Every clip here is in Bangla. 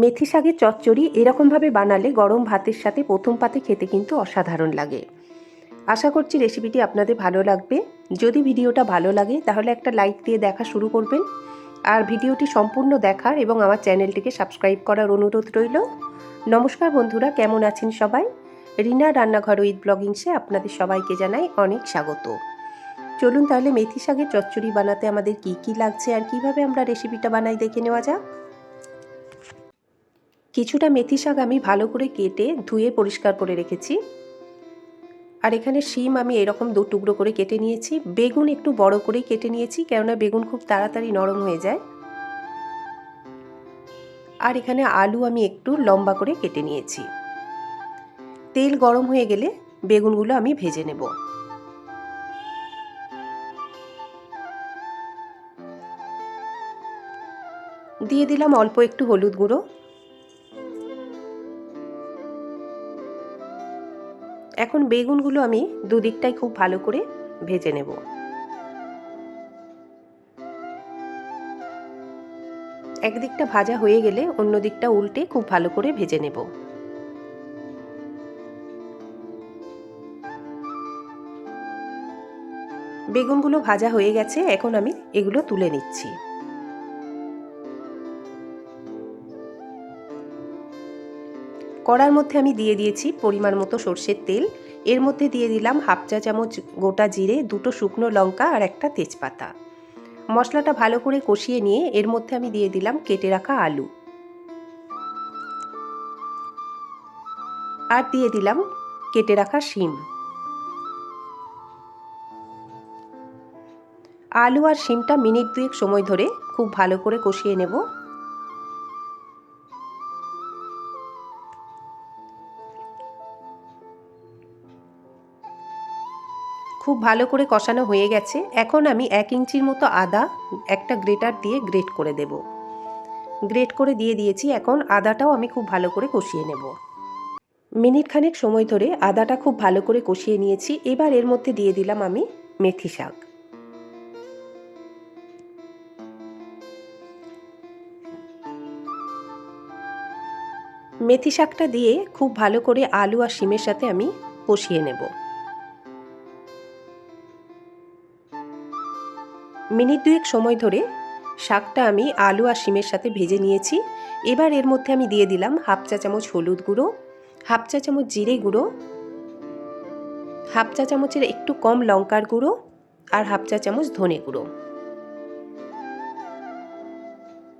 মেথি শাকের চচ্চড়ি এরকমভাবে বানালে গরম ভাতের সাথে প্রথম পাতে খেতে কিন্তু অসাধারণ লাগে। আশা করছি রেসিপিটি আপনাদের ভালো লাগবে। যদি ভিডিওটা ভালো লাগে, তাহলে একটা লাইক দিয়ে দেখা শুরু করবেন। আর ভিডিওটি সম্পূর্ণ দেখার এবং আমার চ্যানেলটিকে সাবস্ক্রাইব করার অনুরোধ রইল। নমস্কার বন্ধুরা, কেমন আছেন সবাই? রিনা রান্নাঘর উইথ ব্লগিংসে আপনাদের সবাইকে জানাই অনেক স্বাগত। চলুন তাহলে মেথি শাকের চচ্চড়ি বানাতে আমাদের কি কি লাগছে আর কীভাবে আমরা রেসিপিটা বানাই দেখে নেওয়া যাক। কিছুটা মেথি শাক আমি ভালো করে কেটে ধুয়ে পরিষ্কার করে রেখেছি। আর এখানে শিম আমি এরকম দু টুকরো করে কেটে নিয়েছি। বেগুন একটু বড় করেই কেটে নিয়েছি, কেননা বেগুন খুব তাড়াতাড়ি নরম হয়ে যায়। আর এখানে আলু আমি একটু লম্বা করে কেটে নিয়েছি। তেল গরম হয়ে গেলে বেগুনগুলো আমি ভেজে নেব। দিয়ে দিলাম অল্প একটু হলুদ গুঁড়ো। এখন বেগুনগুলো আমি দুদিকটাই খুব ভালো করে ভেজে নেব। একদিকটা ভাজা হয়ে গেলে অন্য দিকটা উল্টে খুব ভালো করে ভেজে নেব। বেগুনগুলো ভাজা হয়ে গেছে, এখন আমি এগুলো তুলে নিচ্ছি। কড়ার মধ্যে আমি দিয়ে দিয়েছি পরিমাণ মতো সর্ষের তেল। এর মধ্যে দিয়ে দিলাম হাফ চা চামচ গোটা জিরে, দুটো শুকনো লঙ্কা আর একটা তেজপাতা। মশলাটা ভালো করে কষিয়ে নিয়ে এর মধ্যে আমি দিয়ে দিলাম কেটে রাখা আলু। আর দিয়ে দিলাম কেটে রাখা শিম। আলু আর শিমটা মিনিট দুয়েক সময় ধরে খুব ভালো করে কষিয়ে নেব। খুব ভালো করে কষানো হয়ে গেছে। এখন আমি এক ইঞ্চির মতো আদা একটা গ্রেটার দিয়ে গ্রেট করে দেব। গ্রেট করে দিয়ে দিয়েছি, এখন আদাটাও আমি খুব ভালো করে কষিয়ে নেব। মিনিট খানেক সময় ধরে আদাটা খুব ভালো করে কষিয়ে নিয়েছি, এবার এর মধ্যে দিয়ে দিলাম আমি মেথি শাক। মেথি শাকটা দিয়ে খুব ভালো করে আলু আর শিমের সাথে আমি কষিয়ে নেব। মিনিট দুয়েক সময় ধরে শাকটা আমি আলু আর শিমের সাথে ভেজে নিয়েছি। এবার এর মধ্যে আমি দিয়ে দিলাম হাফ চা চামচ হলুদ গুঁড়ো, হাফ চা চামচ জিরে গুঁড়ো, হাফ চা চামচের একটু কম লঙ্কার গুঁড়ো আর হাফ চা চামচ ধনে গুঁড়ো।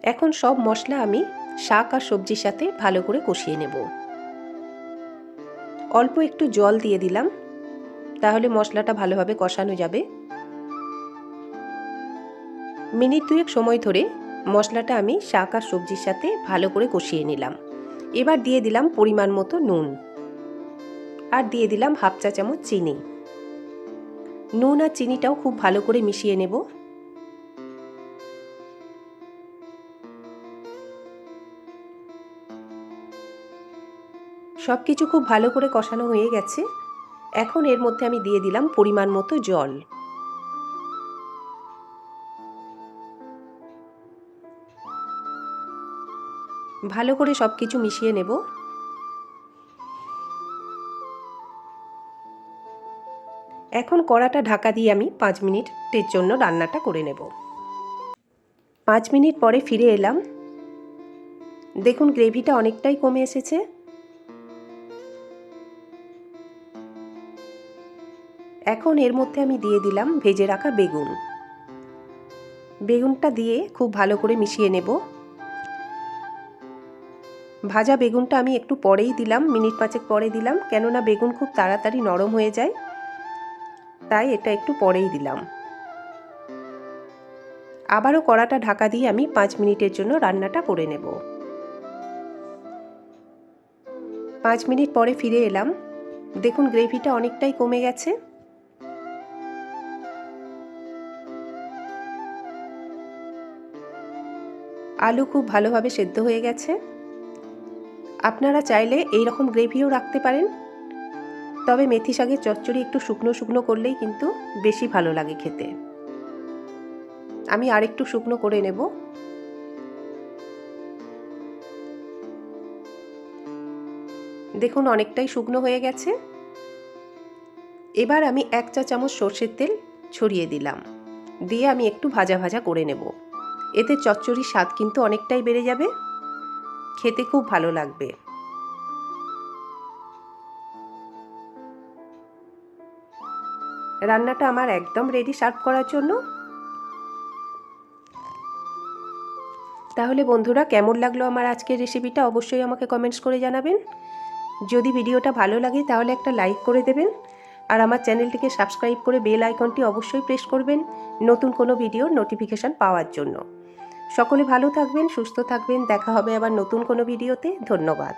এখন সব মশলা আমি শাক আর সবজির সাথে ভালো করে কষিয়ে নেব। অল্প একটু জল দিয়ে দিলাম, তাহলে মশলাটা ভালোভাবে কষানো যাবে। মিনিট দুয়েক সময় ধরে মশলাটা আমি শাক আর সবজির সাথে ভালো করে কষিয়ে নিলাম। এবার দিয়ে দিলাম পরিমাণ মতো নুন। আর দিয়ে দিলাম হাফ চা চামচ চিনি। নুন আর চিনিটাও খুব ভালো করে মিশিয়ে নেব। সব কিছু খুব ভালো করে কষানো হয়ে গেছে। এখন এর মধ্যে আমি দিয়ে দিলাম পরিমাণ মতো জল। ভালো করে সব কিছু মিশিয়ে নেব। এখন কড়াটা ঢাকা দিয়ে আমি পাঁচ মিনিটের জন্য রান্নাটা করে নেব। পাঁচ মিনিট পরে ফিরে এলাম। দেখুন, গ্রেভিটা অনেকটাই কমে এসেছে। এখন এর মধ্যে আমি দিয়ে দিলাম ভেজে রাখা বেগুন। বেগুনটা দিয়ে খুব ভালো করে মিশিয়ে নেব। ভাজা বেগুনটা আমি একটু পরেই দিলাম, মিনিট পাঁচেক পরে দিলাম, কেননা বেগুন খুব তাড়াতাড়ি নরম হয়ে যায়, তাই এটা একটু পরেই দিলাম। আবারও কড়াটা ঢাকা দিয়ে আমি পাঁচ মিনিটের জন্য রান্নাটা করে নেব। পাঁচ মিনিট পরে ফিরে এলাম। দেখুন, গ্রেভিটা অনেকটাই কমে গেছে। আলু খুব ভালোভাবে সেদ্ধ হয়ে গেছে। আপনারা চাইলে এই রকম গ্রেভিও রাখতে পারেন। তবে মেথি শাকের চচ্চড়ি একটু শুকনো শুকনো করলেই কিন্তু বেশি ভালো লাগে খেতে। আমি আরেকটু শুকনো করে নেব। দেখুন, অনেকটাই শুকনো হয়ে গেছে। এবার আমি এক চা চামচ সর্ষের তেল ছড়িয়ে দিলাম। দিয়ে আমি একটু ভাজা ভাজা করে নেব। এতে চচ্চড়ির স্বাদ কিন্তু অনেকটাই বেড়ে যাবে। খেতে খুব ভালো লাগবে। রান্নাটা আমার একদম রেডি সার্ভ করার জন্য। তাহলে বন্ধুরা, কেমন লাগল আমার আজকের রেসিপিটা অবশ্যই আমাকে কমেন্টস করে জানাবেন। যদি ভিডিওটা ভালো লাগে, তাহলে একটা লাইক করে দেবেন। আর আমার চ্যানেলটিকে সাবস্ক্রাইব করে বেল আইকনটি অবশ্যই প্রেস করবেন নতুন কোনো ভিডিওর নোটিফিকেশান পাওয়ার জন্য। সকলে ভালো থাকবেন সুস্থ থাকবেন। দেখা হবে আবার নতুন কোনো ভিডিওতে। ধন্যবাদ।